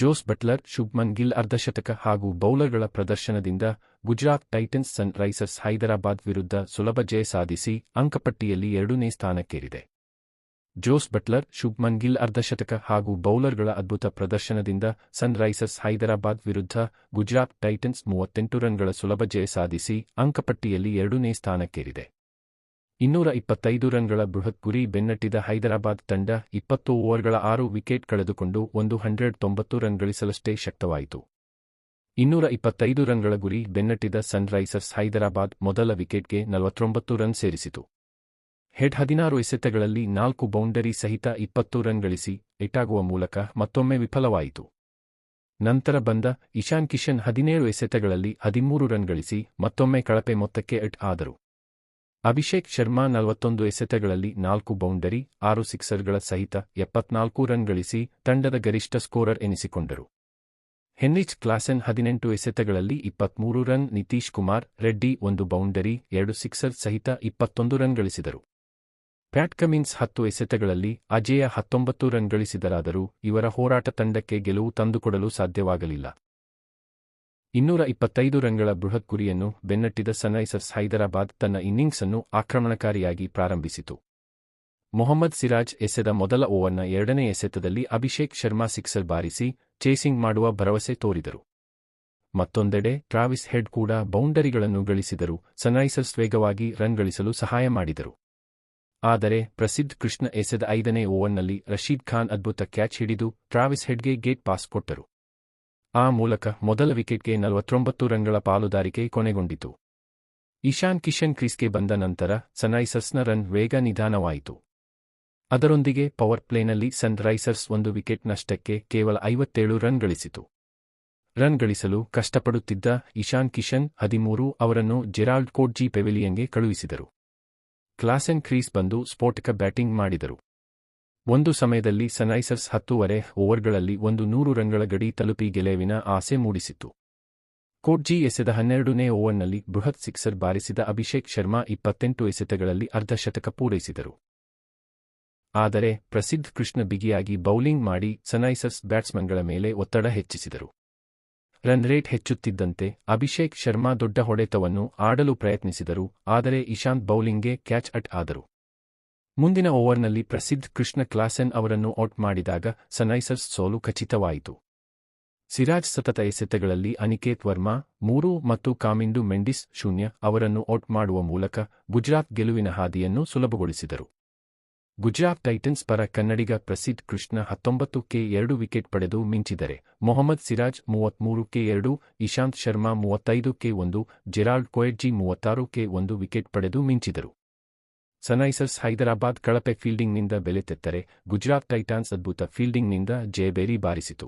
Jose Buttler, Shubman Gill ಅರ್ಧಶತಕ ಹಾಗೂ ಬೌಲರ್ಗಳ ಪ್ರದರ್ಶನದಿಂದ Gujarat Titans Sunrisers Hyderabad ವಿರುದ್ಧ ಸುಲಭ ಜಯ ಸಾಧಿಸಿ ಅಂಕಪಟ್ಟಿಯಲ್ಲಿ ಎರಡನೇ ಸ್ಥಾನಕ್ಕೇರಿದೆ. ಜೋಸ್ ಬಟ್ಲರ್, ಶುಭ್ಮನ್ ಗಿಲ್ ಅರ್ಧಶತಕ ಹಾಗೂ ಬೌಲರ್ಗಳ ಅದ್ಭುತ ಪ್ರದರ್ಶನದಿಂದ ಸನ್ ರೈಸರ್ಸ್ ಹೈದರಾಬಾದ್ ವಿರುದ್ಧ ಗುಜರಾತ್ ಟೈಟನ್ಸ್ ಮೂವತ್ತೆಂಟು ರನ್ಗಳ ಸುಲಭ ಜಯ ಸಾಧಿಸಿ ಅಂಕಪಟ್ಟಿಯಲ್ಲಿ ಎರಡನೇ ಸ್ಥಾನಕ್ಕೇರಿದೆ. ಇನ್ನೂರ ಇಪ್ಪತ್ತೈದು ರನ್ಗಳ ಬೃಹತ್ ಗುರಿ ಬೆನ್ನಟ್ಟಿದ ಹೈದರಾಬಾದ್ ತಂಡ ಇಪ್ಪತ್ತು ಓವರ್ಗಳ ಆರು ವಿಕೆಟ್ ಕಳೆದುಕೊಂಡು ಒಂದು ಹಂಡ್ರೆಡ್ ತೊಂಬತ್ತು ರನ್ ಗಳಿಸಲಷ್ಟೇ ಶಕ್ತವಾಯಿತು. ಇನ್ನೂರ ಇಪ್ಪತ್ತೈದು ರನ್ಗಳ ಗುರಿ ಬೆನ್ನಟ್ಟಿದ ಸನ್ರೈಸರ್ಸ್ ಹೈದರಾಬಾದ್ ಮೊದಲ ವಿಕೆಟ್ಗೆ ನಲವತ್ತೊಂಬತ್ತು ರನ್ ಸೇರಿಸಿತು. ಹೆಡ್ ಹದಿನಾರು ಎಸೆತಗಳಲ್ಲಿ ನಾಲ್ಕು ಬೌಂಡರಿ ಸಹಿತ ಇಪ್ಪತ್ತು ರನ್ ಗಳಿಸಿ ಎಟಾಗುವ ಮೂಲಕ ಮತ್ತೊಮ್ಮೆ ವಿಫಲವಾಯಿತು. ನಂತರ ಬಂದ ಇಶಾನ್ ಕಿಶನ್ ಹದಿನೇಳು ಎಸೆತಗಳಲ್ಲಿ ಹದಿಮೂರು ರನ್ ಗಳಿಸಿ ಮತ್ತೊಮ್ಮೆ ಕಳಪೆ ಮೊತ್ತಕ್ಕೆ ಎಟ್ ಆದರು. ಅಭಿಷೇಕ್ ಶರ್ಮಾ ನಲವತ್ತೊಂದು ಎಸೆತಗಳಲ್ಲಿ ನಾಲ್ಕು ಬೌಂಡರಿ, ಆರು ಸಿಕ್ಸರ್ಗಳ ಸಹಿತ ಎಪ್ಪತ್ನಾಲ್ಕು ರನ್ ಗಳಿಸಿ ತಂಡದ ಗರಿಷ್ಠ ಸ್ಕೋರರ್ ಎನಿಸಿಕೊಂಡರು. ಹೆನ್ರಿಚ್ ಕ್ಲಾಸೆನ್ ಹದಿನೆಂಟು ಎಸೆತಗಳಲ್ಲಿ ಇಪ್ಪತ್ಮೂರು ರನ್, ನಿತೀಶ್ ಕುಮಾರ್, ರೆಡ್ಡಿ ಒಂದು ಬೌಂಡರಿ, ಎರಡು ಸಿಕ್ಸರ್ ಸಹಿತ ಇಪ್ಪತ್ತೊಂದು ರನ್ ಗಳಿಸಿದರು. ಪ್ಯಾಟ್ ಕಮಿನ್ಸ್ ಹತ್ತು ಎಸೆತಗಳಲ್ಲಿ ಅಜೇಯ ಹತ್ತೊಂಬತ್ತು ರನ್ ಗಳಿಸಿದರಾದರೂ ಇವರ ಹೋರಾಟ ತಂಡಕ್ಕೆ ಗೆಲುವು ತಂದುಕೊಡಲು ಸಾಧ್ಯವಾಗಲಿಲ್ಲ. ಇನ್ನೂರ ಇಪ್ಪತ್ತೈದು ರನ್ಗಳ ಬೃಹತ್ ಗುರಿಯನ್ನು ಬೆನ್ನಟ್ಟಿದ ಸನ್ರೈಸರ್ಸ್ ಹೈದರಾಬಾದ್ ತನ್ನ ಇನ್ನಿಂಗ್ಸ್ ಅನ್ನು ಆಕ್ರಮಣಕಾರಿಯಾಗಿ ಪ್ರಾರಂಭಿಸಿತು. ಮೊಹಮ್ಮದ್ ಸಿರಾಜ್ ಎಸೆದ ಮೊದಲ ಓವರ್ನ ಎರಡನೇ ಎಸೆತದಲ್ಲಿ ಅಭಿಷೇಕ್ ಶರ್ಮಾ ಸಿಕ್ಸರ್ ಬಾರಿಸಿ ಚೇಸಿಂಗ್ ಮಾಡುವ ಭರವಸೆ ತೋರಿದರು. ಮತ್ತೊಂದೆಡೆ ಟ್ರಾವಿಸ್ ಹೆಡ್ ಕೂಡ ಬೌಂಡರಿಗಳನ್ನು ಗಳಿಸಿದರು ಸನ್ರೈಸರ್ಸ್ ವೇಗವಾಗಿ ರನ್ ಗಳಿಸಲು ಸಹಾಯ ಮಾಡಿದರು. ಆದರೆ ಪ್ರಸಿದ್ಧ ಕೃಷ್ಣ ಎಸೆದ ಐದನೇ ಓವರ್ನಲ್ಲಿ ರಶೀದ್ ಖಾನ್ ಅದ್ಭುತ ಕ್ಯಾಚ್ ಹಿಡಿದು ಟ್ರಾವಿಸ್ ಹೆಡ್ಗೆ ಗೇಟ್ ಪಾಸ್ ಕೊಟ್ಟರು. ಆ ಮೂಲಕ ಮೊದಲ ವಿಕೆಟ್ಗೆ ನಲವತ್ತೊಂಬತ್ತು ರನ್ಗಳ ಪಾಲುದಾರಿಕೆ ಕೊನೆಗೊಂಡಿತು. ಇಶಾನ್ ಕಿಶನ್ ಕ್ರೀಸ್ಗೆ ಬಂದ ನಂತರ ಸನ್ರೈಸರ್ಸ್ನ ರನ್ ವೇಗ ನಿಧಾನವಾಯಿತು. ಅದರೊಂದಿಗೆ ಪವರ್ ಪ್ಲೇನಲ್ಲಿ ಸನ್ರೈಸರ್ಸ್ ಒಂದು ವಿಕೆಟ್ ನಷ್ಟಕ್ಕೆ ಕೇವಲ ಐವತ್ತೇಳು ರನ್ ಗಳಿಸಿತು. ರನ್ ಗಳಿಸಲು ಕಷ್ಟಪಡುತ್ತಿದ್ದ ಇಶಾನ್ ಕಿಶನ್ ಹದಿಮೂರು ಅವರನ್ನು ಜೆರಾಲ್ಡ್ ಕೋಟ್ಜಿ ಪೆವಿಲಿಯನ್ಗೆ ಕಳುಹಿಸಿದರು. ಕ್ಲಾಸೆನ್ ಕ್ರೀಸ್ ಬಂದು ಸ್ಫೋಟಕ ಬ್ಯಾಟಿಂಗ್ ಮಾಡಿದರು. ಒಂದು ಸಮಯದಲ್ಲಿ ಸನ್ರೈಸರ್ಸ್ ಹತ್ತೂವರೆ ಓವರ್ಗಳಲ್ಲಿ ಒಂದು ನೂರು ರನ್ಗಳ ಗಡಿ ತಲುಪಿ ಗೆಲುವಿನ ಆಸೆ ಮೂಡಿಸಿತು. ಕೋಟ್ಜಿ ಎಸೆದ ಹನ್ನೆರಡನೇ ಓವರ್ನಲ್ಲಿ ಬೃಹತ್ ಸಿಕ್ಸರ್ ಬಾರಿಸಿದ ಅಭಿಷೇಕ್ ಶರ್ಮಾ ಇಪ್ಪತ್ತೆಂಟು ಎಸೆತಗಳಲ್ಲಿ ಅರ್ಧಶತಕ ಪೂರೈಸಿದರು. ಆದರೆ ಪ್ರಸಿದ್ಧ ಕೃಷ್ಣ ಬಿಗಿಯಾಗಿ ಬೌಲಿಂಗ್ ಮಾಡಿ ಸನ್ರೈಸರ್ಸ್ ಬ್ಯಾಟ್ಸ್ಮನ್ಗಳ ಮೇಲೆ ಒತ್ತಡ ಹೆಚ್ಚಿಸಿದರು. ರನ್ ರೇಟ್ ಹೆಚ್ಚುತ್ತಿದ್ದಂತೆ ಅಭಿಷೇಕ್ ಶರ್ಮಾ ದೊಡ್ಡ ಹೊಡೆತವನ್ನು ಆಡಲು ಪ್ರಯತ್ನಿಸಿದರು, ಆದರೆ ಇಶಾಂತ್ ಬೌಲಿಂಗ್ಗೆ ಕ್ಯಾಚ್ ಅಟ್ ಆದರು. ಮುಂದಿನ ಓವರ್ನಲ್ಲಿ ಪ್ರಸಿದ್ಧ ಕೃಷ್ಣ ಕ್ಲಾಸೆನ್ ಅವರನ್ನು ಔಟ್ ಮಾಡಿದಾಗ ಸನ್ರೈಸರ್ಸ್ ಸೋಲು ಖಚಿತವಾಯಿತು. ಸಿರಾಜ್ ಸತತ ಎಸೆತಗಳಲ್ಲಿ ಅನಿಕೇತ್ ವರ್ಮಾ, ಮೂರು ಮತ್ತು ಕಾಮಿಂಡು ಮೆಂಡಿಸ್ ಶೂನ್ಯ ಅವರನ್ನು ಔಟ್ ಮಾಡುವ ಮೂಲಕ ಗುಜರಾತ್ ಗೆಲುವಿನ ಹಾದಿಯನ್ನು ಸುಲಭಗೊಳಿಸಿದರು. ಗುಜರಾತ್ ಟೈಟನ್ಸ್ ಪರ ಕನ್ನಡಿಗ ಪ್ರಸಿದ್ಧ ಕೃಷ್ಣ ಹತ್ತೊಂಬತ್ತು ಕೆ ಎರಡು ವಿಕೆಟ್ ಪಡೆದು ಮಿಂಚಿದರೆ, ಮೊಹಮ್ಮದ್ ಸಿರಾಜ್ ಮೂವತ್ಮೂರು ಕೆ ಎರಡು, ಇಶಾಂತ್ ಶರ್ಮಾ ಮೂವತ್ತೈದು ಕೆ ಒಂದು ಜೆರಾಲ್ಡ್ ಕೊಯಡ್ಜಿ ಮೂವತ್ತಾರು ಕೆ ಒಂದು ವಿಕೆಟ್ ಪಡೆದು ಮಿಂಚಿದರು. ಸನ್ರೈಸರ್ಸ್ ಹೈದರಾಬಾದ್ ಕಳಪೆ ಫೀಲ್ಡಿಂಗ್ನಿಂದ ಬೆಲೆ ತೆತ್ತರೆ ಗುಜರಾತ್ ಟೈಟಾನ್ಸ್ ಅದ್ಭುತ ಫೀಲ್ಡಿಂಗ್ನಿಂದ ಜಯಬೇರಿ ಬಾರಿಸಿತು.